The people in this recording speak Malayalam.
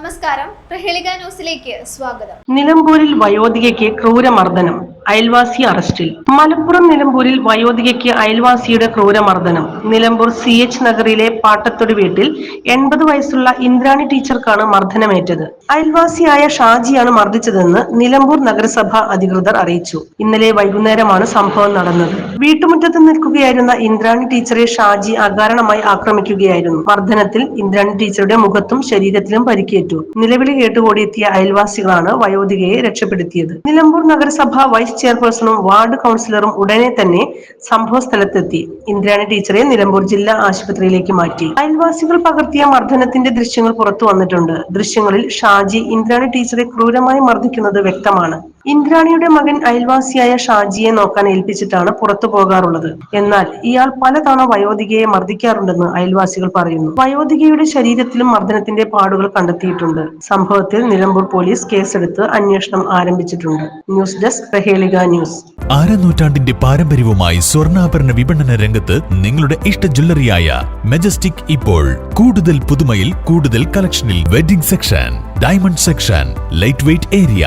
Nada más നമസ്കാരം. പ്രഹേളിക ന്യൂസിലേക്ക് സ്വാഗതം. നിലമ്പൂരിൽ വയോധികയ്ക്ക് ക്രൂരമർദ്ദനം അയൽവാസി അറസ്റ്റിൽ. മലപ്പുറം നിലമ്പൂരിൽ വയോധികയ്ക്ക് അയൽവാസിയുടെ ക്രൂരമർദ്ദനം. നിലമ്പൂർ സി എച്ച് നഗറിലെ പാട്ടത്തൊടി വീട്ടിൽ എൺപത് വയസ്സുള്ള ഇന്ദ്രാണി ടീച്ചർക്കാണ് മർദ്ദനമേറ്റത്. അയൽവാസിയായ ഷാജിയാണ് മർദ്ദിച്ചതെന്ന് നിലമ്പൂർ നഗരസഭ അധികൃതർ അറിയിച്ചു. ഇന്നലെ വൈകുന്നേരമാണ് സംഭവം നടന്നത്. വീട്ടുമുറ്റത്ത് നിൽക്കുകയായിരുന്ന ഇന്ദ്രാണി ടീച്ചറെ ഷാജി അകാരണമായി ആക്രമിക്കുകയായിരുന്നു. മർദ്ദനത്തിൽ ഇന്ദ്രാണി ടീച്ചറുടെ മുഖത്തും ശരീരത്തിലും പരിക്കേറ്റു. നിലവിളി കേട്ടുകൂടിയെത്തിയ അയൽവാസികളാണ് വയോധികയെ രക്ഷപ്പെടുത്തിയത്. നിലമ്പൂർ നഗരസഭ വൈസ് ചെയർപേഴ്സണും വാർഡ് കൗൺസിലറും ഉടനെ തന്നെ സംഭവ സ്ഥലത്തെത്തി ഇന്ദ്രാണി ടീച്ചറെ നിലമ്പൂർ ജില്ലാ ആശുപത്രിയിലേക്ക് മാറ്റി. അയൽവാസികൾ പകർത്തിയ മർദ്ദനത്തിന്റെ ദൃശ്യങ്ങൾ പുറത്തു വന്നിട്ടുണ്ട്. ദൃശ്യങ്ങളിൽ ഷാജി ഇന്ദ്രാണി ടീച്ചറെ ക്രൂരമായി മർദ്ദിക്കുന്നത് വ്യക്തമാണ്. ഇന്ദ്രാണിയുടെ മകൻ അയൽവാസിയായ ഷാജിയെ നോക്കാൻ ഏൽപ്പിച്ചിട്ടാണ് പുറത്തു പോകാറുള്ളത്. എന്നാൽ ഇയാൾ പലതവണ വയോധികയെ മർദ്ദിക്കാറുണ്ടെന്ന് അയൽവാസികൾ പറയുന്നു. വയോധികയുടെ ശരീരത്തിലും മർദ്ദനത്തിന്റെ പാടുകൾ കണ്ടെത്തിയിട്ടുണ്ട്. സംഭവത്തിൽ നിലമ്പൂർ പോലീസ് കേസെടുത്ത് അന്വേഷണം ആരംഭിച്ചിട്ടുണ്ട്. News desk Prahelika news. ആരനൂറ്റാണ്ടിന്റെ പാരമ്പര്യവുമായി സ്വർണാഭരണ വിപണന രംഗത്ത് നിങ്ങളുടെ ഇഷ്ട ജ്വല്ലറിയായ മെജസ്റ്റിക് ഇപ്പോൾ കൂടുതൽ പുതുമയിൽ കൂടുതൽ കളക്ഷനിൽ wedding section diamond section light weight area